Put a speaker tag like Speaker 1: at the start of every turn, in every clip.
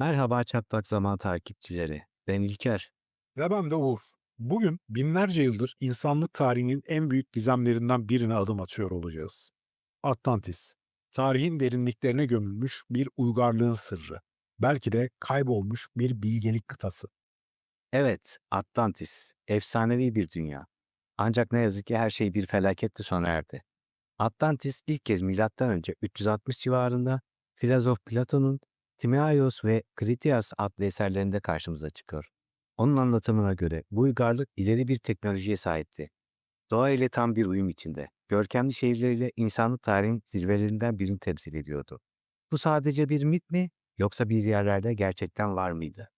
Speaker 1: Merhaba Çatlak Zaman takipçileri. Ben İlker.
Speaker 2: Ve ben de Uğur. Bugün binlerce yıldır insanlık tarihinin en büyük gizemlerinden birine adım atıyor olacağız. Atlantis. Tarihin derinliklerine gömülmüş bir uygarlığın sırrı. Belki de kaybolmuş bir bilgelik kıtası.
Speaker 1: Evet, Atlantis. Efsanevi bir dünya. Ancak ne yazık ki her şey bir felaketle sona erdi. Atlantis ilk kez M.Ö. 360 civarında filozof Platon'un Timaeus ve Critias adlı eserlerinde karşımıza çıkıyor. Onun anlatımına göre bu uygarlık ileri bir teknolojiye sahipti. Doğa ile tam bir uyum içinde. Görkemli şehirleriyle insanlık tarihin zirvelerinden birini temsil ediyordu. Bu sadece bir mit mi yoksa bir yerlerde gerçekten var mıydı?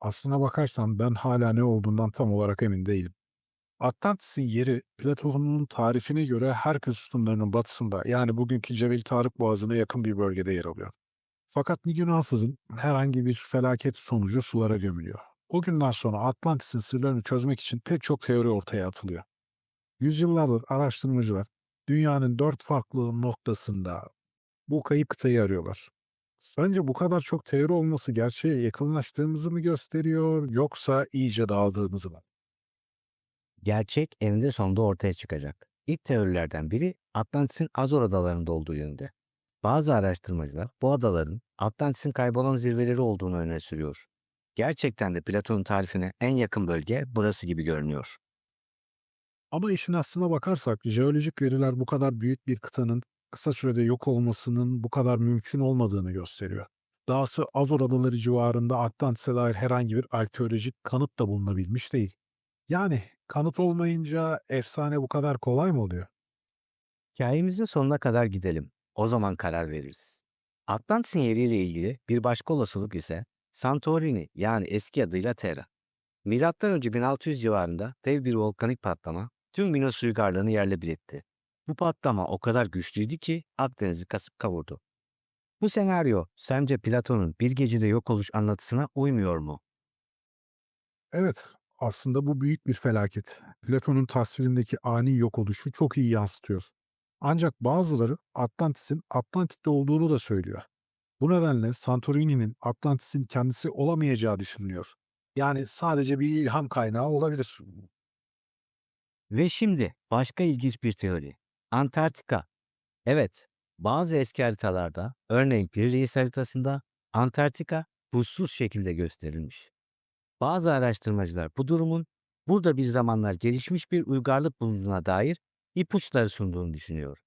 Speaker 2: Aslına bakarsan ben hala ne olduğundan tam olarak emin değilim. Atlantis'in yeri Platon'un tarifine göre Herkül sütunlarının batısında yani bugünkü Cebel Tarık Boğazı'na yakın bir bölgede yer alıyor. Fakat bir gün ansızın herhangi bir felaket sonucu sulara gömülüyor. O günden sonra Atlantis'in sırlarını çözmek için pek çok teori ortaya atılıyor. Yüzyıllardır araştırmacılar dünyanın dört farklı noktasında bu kayıp kıtayı arıyorlar. Sence bu kadar çok teori olması gerçeğe yakınlaştığımızı mı gösteriyor yoksa iyice dağıldığımızı mı?
Speaker 1: Gerçek eninde sonunda ortaya çıkacak. İlk teorilerden biri Atlantis'in Azor adalarında olduğu yönünde. Bazı araştırmacılar bu adaların Atlantis'in kaybolan zirveleri olduğunu öne sürüyor. Gerçekten de Platon'un tarifine en yakın bölge burası gibi görünüyor.
Speaker 2: Ama işin aslına bakarsak jeolojik veriler bu kadar büyük bir kıtanın kısa sürede yok olmasının bu kadar mümkün olmadığını gösteriyor. Dahası Azor adaları civarında Atlantis'e dair herhangi bir arkeolojik kanıt da bulunabilmiş değil. Yani kanıt olmayınca efsane bu kadar kolay mı oluyor?
Speaker 1: Hikayemizin sonuna kadar gidelim. O zaman karar veririz. Atlantis'in yeriyle ilgili bir başka olasılık ise Santorini yani eski adıyla Terra. Milattan önce 1600 civarında dev bir volkanik patlama tüm Minos uygarlığını yerle bir etti. Bu patlama o kadar güçlüydü ki Akdeniz'i kasıp kavurdu. Bu senaryo sence Platon'un bir gecede yok oluş anlatısına uymuyor mu?
Speaker 2: Evet, aslında bu büyük bir felaket. Platon'un tasvirindeki ani yok oluşu çok iyi yansıtıyor. Ancak bazıları Atlantis'in Atlantik'te olduğunu da söylüyor. Bu nedenle Santorini'nin Atlantis'in kendisi olamayacağı düşünülüyor. Yani sadece bir ilham kaynağı olabilir.
Speaker 1: Ve şimdi başka ilginç bir teori. Antarktika. Evet, bazı eski haritalarda, örneğin Piri Reis haritasında Antarktika buzsuz şekilde gösterilmiş. Bazı araştırmacılar bu durumun burada bir zamanlar gelişmiş bir uygarlık bulunduğuna dair ipuçları sunduğunu düşünüyor.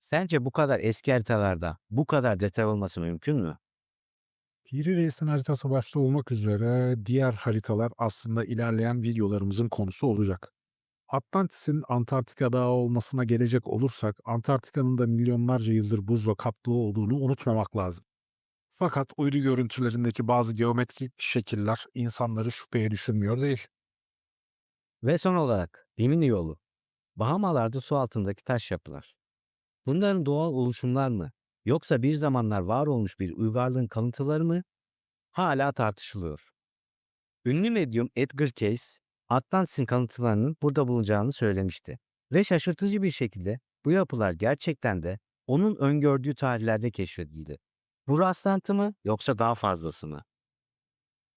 Speaker 1: Sence bu kadar eski haritalarda bu kadar detay olması mümkün mü?
Speaker 2: Piri Reis'in haritası başta olmak üzere diğer haritalar aslında ilerleyen videolarımızın konusu olacak. Atlantis'in Antarktika'da olmasına gelecek olursak Antarktika'nın da milyonlarca yıldır buzla kaplı olduğunu unutmamak lazım. Fakat uydu görüntülerindeki bazı geometrik şekiller insanları şüpheye düşürmüyor değil.
Speaker 1: Ve son olarak Rimini yolu. Bahamalarda su altındaki taş yapılar. Bunların doğal oluşumlar mı yoksa bir zamanlar var olmuş bir uygarlığın kalıntıları mı hala tartışılıyor. Ünlü medyum Edgar Cayce, Atlantis'in kalıntılarının burada bulunacağını söylemişti. Ve şaşırtıcı bir şekilde bu yapılar gerçekten de onun öngördüğü tarihlerde keşfedildi. Bu rastlantı mı yoksa daha fazlası mı?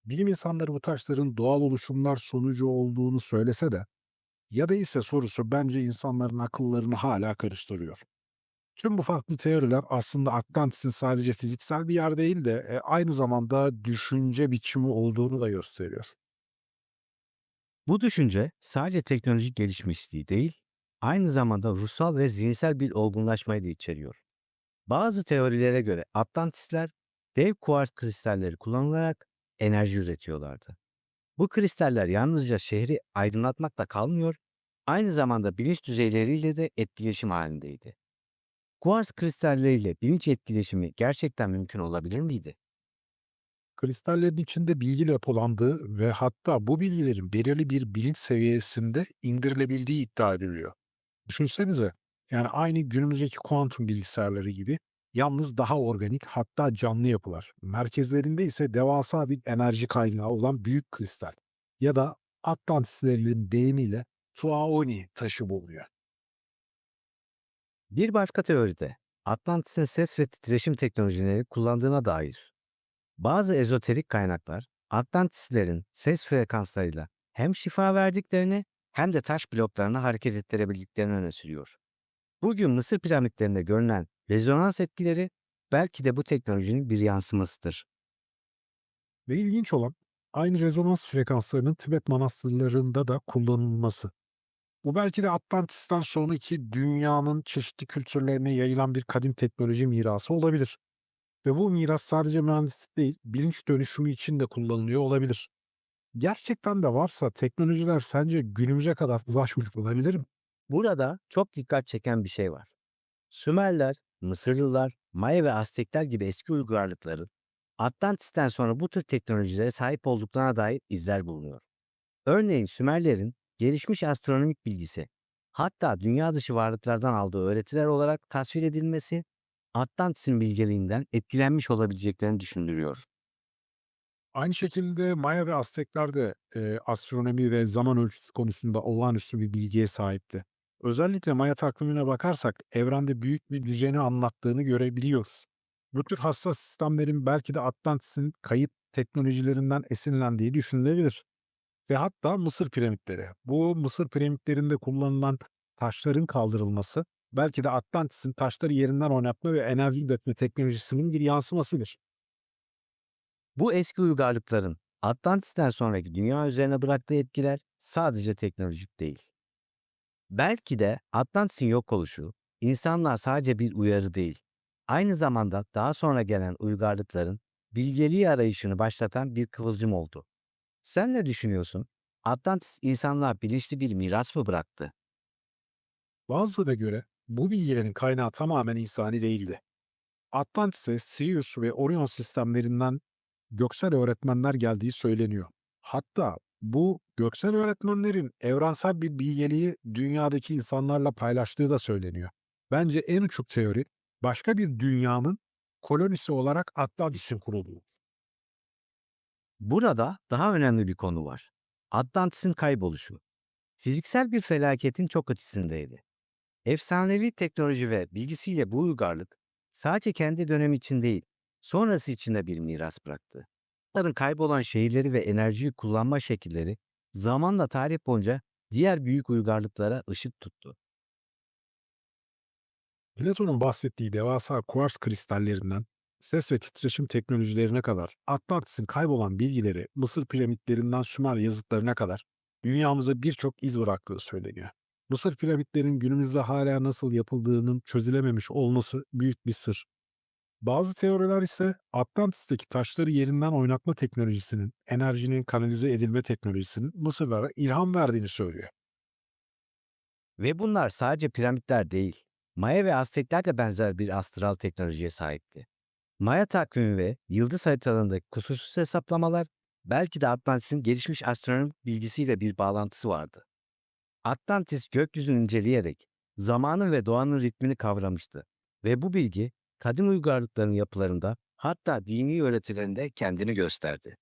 Speaker 2: Bilim insanları bu taşların doğal oluşumlar sonucu olduğunu söylese de ya da ise sorusu bence insanların akıllarını hala karıştırıyor. Tüm bu farklı teoriler aslında Atlantis'in sadece fiziksel bir yer değil de e, aynı zamanda düşünce biçimi olduğunu da gösteriyor.
Speaker 1: Bu düşünce sadece teknolojik gelişmişliği değil, aynı zamanda ruhsal ve zihinsel bir olgunlaşmayı da içeriyor. Bazı teorilere göre Atlantisler dev kuars kristalleri kullanılarak enerji üretiyorlardı. Bu kristaller yalnızca şehri aydınlatmakla kalmıyor, aynı zamanda bilinç düzeyleriyle de etkileşim halindeydi. Kuars kristalleriyle bilinç etkileşimi gerçekten mümkün olabilir miydi?
Speaker 2: Kristallerin içinde bilgi depolandığı ve hatta bu bilgilerin belirli bir bilinç seviyesinde indirilebildiği iddia ediliyor. Düşünsenize, yani aynı günümüzdeki kuantum bilgisayarları gibi yalnız daha organik hatta canlı yapılar. Merkezlerinde ise devasa bir enerji kaynağı olan büyük kristal ya da Atlantislerin deyimiyle Tuaoni taşı bulunuyor.
Speaker 1: Bir başka teoride Atlantis'in ses ve titreşim teknolojileri kullandığına dair. Bazı ezoterik kaynaklar Atlantislerin ses frekanslarıyla hem şifa verdiklerini hem de taş bloklarını hareket ettirebildiklerini öne sürüyor. Bugün Mısır piramitlerinde görülen rezonans etkileri belki de bu teknolojinin bir yansımasıdır.
Speaker 2: Ve ilginç olan aynı rezonans frekanslarının Tibet manastırlarında da kullanılması. Bu belki de Atlantis'ten sonraki dünyanın çeşitli kültürlerine yayılan bir kadim teknoloji mirası olabilir. Ve bu miras sadece mühendislik değil, bilinç dönüşümü için de kullanılıyor olabilir. Gerçekten de varsa teknolojiler sence günümüze kadar ulaşmış olabilir mi?
Speaker 1: Burada çok dikkat çeken bir şey var. Sümerler, Mısırlılar, Maya ve Aztekler gibi eski uygarlıkların Atlantis'ten sonra bu tür teknolojilere sahip olduklarına dair izler bulunuyor. Örneğin Sümerlerin gelişmiş astronomik bilgisi, hatta dünya dışı varlıklardan aldığı öğretiler olarak tasvir edilmesi, Atlantis'in bilgeliğinden etkilenmiş olabileceklerini düşündürüyor.
Speaker 2: Aynı şekilde Maya ve Aztekler de e, astronomi ve zaman ölçüsü konusunda olağanüstü bir bilgiye sahipti. Özellikle Maya takvimine bakarsak evrende büyük bir düzeni anlattığını görebiliyoruz. Bu tür hassas sistemlerin belki de Atlantis'in kayıp teknolojilerinden esinlendiği düşünülebilir. Ve hatta Mısır piramitleri. Bu Mısır piramitlerinde kullanılan taşların kaldırılması belki de Atlantis'in taşları yerinden oynatma ve enerji üretme teknolojisinin bir yansımasıdır.
Speaker 1: Bu eski uygarlıkların Atlantis'ten sonraki dünya üzerine bıraktığı etkiler sadece teknolojik değil. Belki de Atlantis'in yok oluşu, insanlar sadece bir uyarı değil, aynı zamanda daha sonra gelen uygarlıkların bilgeliği arayışını başlatan bir kıvılcım oldu. Sen ne düşünüyorsun? Atlantis insanlığa bilinçli bir miras mı bıraktı?
Speaker 2: Bazılarına göre bu bilgilerin kaynağı tamamen insani değildi. Atlantis'e Sirius ve Orion sistemlerinden göksel öğretmenler geldiği söyleniyor. Hatta bu göksel öğretmenlerin evrensel bir bilgeliği dünyadaki insanlarla paylaştığı da söyleniyor. Bence en uçuk teori başka bir dünyanın kolonisi olarak Atlantis'in kurulduğu.
Speaker 1: Burada daha önemli bir konu var. Atlantis'in kayboluşu. Fiziksel bir felaketin çok ötesindeydi. Efsanevi teknoloji ve bilgisiyle bu uygarlık sadece kendi dönemi için değil, sonrası için de bir miras bıraktı. Bunların kaybolan şehirleri ve enerjiyi kullanma şekilleri zamanla tarih boyunca diğer büyük uygarlıklara ışık tuttu.
Speaker 2: Platon'un bahsettiği devasa kuars kristallerinden ses ve titreşim teknolojilerine kadar Atlantis'in kaybolan bilgileri Mısır piramitlerinden Sümer yazıtlarına kadar dünyamıza birçok iz bıraktığı söyleniyor. Mısır piramitlerin günümüzde hala nasıl yapıldığının çözülememiş olması büyük bir sır. Bazı teoriler ise Atlantis'teki taşları yerinden oynatma teknolojisinin, enerjinin kanalize edilme teknolojisinin Mısırlara ilham verdiğini söylüyor.
Speaker 1: Ve bunlar sadece piramitler değil, Maya ve Aztekler de benzer bir astral teknolojiye sahipti. Maya takvimi ve yıldız haritalarındaki kusursuz hesaplamalar belki de Atlantis'in gelişmiş astronomik bilgisiyle bir bağlantısı vardı. Atlantis gökyüzünü inceleyerek zamanın ve doğanın ritmini kavramıştı ve bu bilgi kadim uygarlıkların yapılarında hatta dini öğretilerinde kendini gösterdi.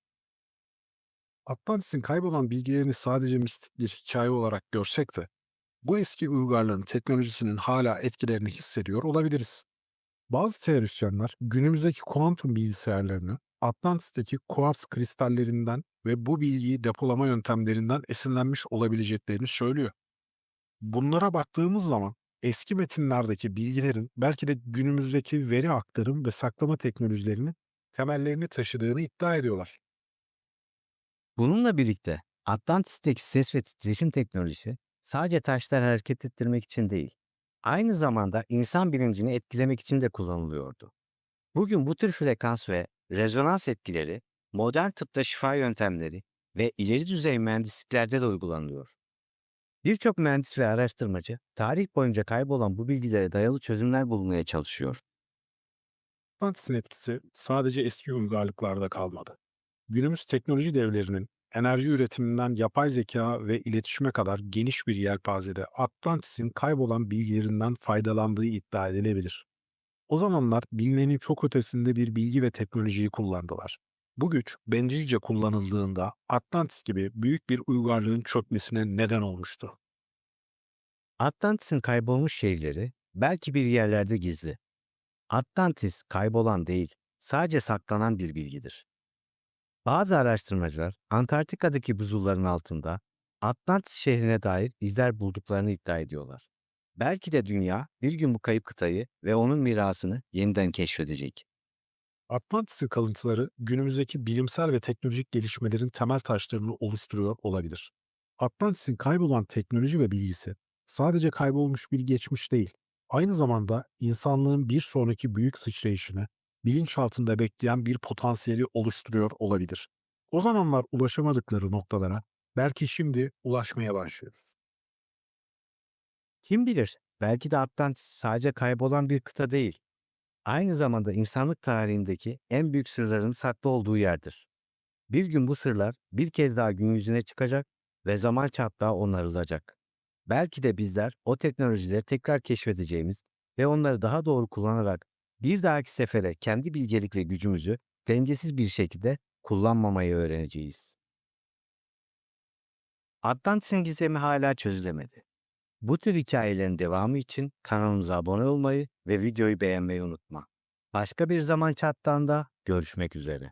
Speaker 2: Atlantis'in kaybolan bilgilerini sadece mistik bir hikaye olarak görsek de bu eski uygarlığın teknolojisinin hala etkilerini hissediyor olabiliriz. Bazı teorisyenler günümüzdeki kuantum bilgisayarlarını Atlantis'teki kuars kristallerinden ve bu bilgiyi depolama yöntemlerinden esinlenmiş olabileceklerini söylüyor. Bunlara baktığımız zaman eski metinlerdeki bilgilerin belki de günümüzdeki veri aktarım ve saklama teknolojilerinin temellerini taşıdığını iddia ediyorlar.
Speaker 1: Bununla birlikte Atlantis'teki ses ve titreşim teknolojisi sadece taşları hareket ettirmek için değil, aynı zamanda insan bilincini etkilemek için de kullanılıyordu. Bugün bu tür frekans ve rezonans etkileri modern tıpta şifa yöntemleri ve ileri düzey mühendisliklerde de uygulanıyor. Birçok mühendis ve araştırmacı tarih boyunca kaybolan bu bilgilere dayalı çözümler bulmaya çalışıyor.
Speaker 2: Atlantis'in etkisi sadece eski uygarlıklarda kalmadı. Günümüz teknoloji devlerinin enerji üretiminden yapay zeka ve iletişime kadar geniş bir yelpazede Atlantis'in kaybolan bilgilerinden faydalandığı iddia edilebilir. O zamanlar bilinenin çok ötesinde bir bilgi ve teknolojiyi kullandılar. Bu güç bencilce kullanıldığında Atlantis gibi büyük bir uygarlığın çökmesine neden olmuştu.
Speaker 1: Atlantis'in kaybolmuş şehirleri belki bir yerlerde gizli. Atlantis kaybolan değil, sadece saklanan bir bilgidir. Bazı araştırmacılar Antarktika'daki buzulların altında Atlantis şehrine dair izler bulduklarını iddia ediyorlar. Belki de dünya bir gün bu kayıp kıtayı ve onun mirasını yeniden keşfedecek.
Speaker 2: Atlantis'in kalıntıları günümüzdeki bilimsel ve teknolojik gelişmelerin temel taşlarını oluşturuyor olabilir. Atlantis'in kaybolan teknoloji ve bilgisi sadece kaybolmuş bir geçmiş değil, aynı zamanda insanlığın bir sonraki büyük sıçrayışını bilinçaltında bekleyen bir potansiyeli oluşturuyor olabilir. O zamanlar ulaşamadıkları noktalara belki şimdi ulaşmaya başlıyoruz.
Speaker 1: Kim bilir, belki de Atlantis sadece kaybolan bir kıta değil. Aynı zamanda insanlık tarihindeki en büyük sırların saklı olduğu yerdir. Bir gün bu sırlar bir kez daha gün yüzüne çıkacak ve zaman çatlağı onarılacak. Belki de bizler o teknolojileri tekrar keşfedeceğimiz ve onları daha doğru kullanarak bir dahaki sefere kendi bilgelik ve gücümüzü dengesiz bir şekilde kullanmamayı öğreneceğiz. Atlantis'in gizemi hala çözülemedi. Bu tür hikayelerin devamı için kanalımıza abone olmayı ve videoyu beğenmeyi unutma. Başka bir zaman çattığında görüşmek üzere.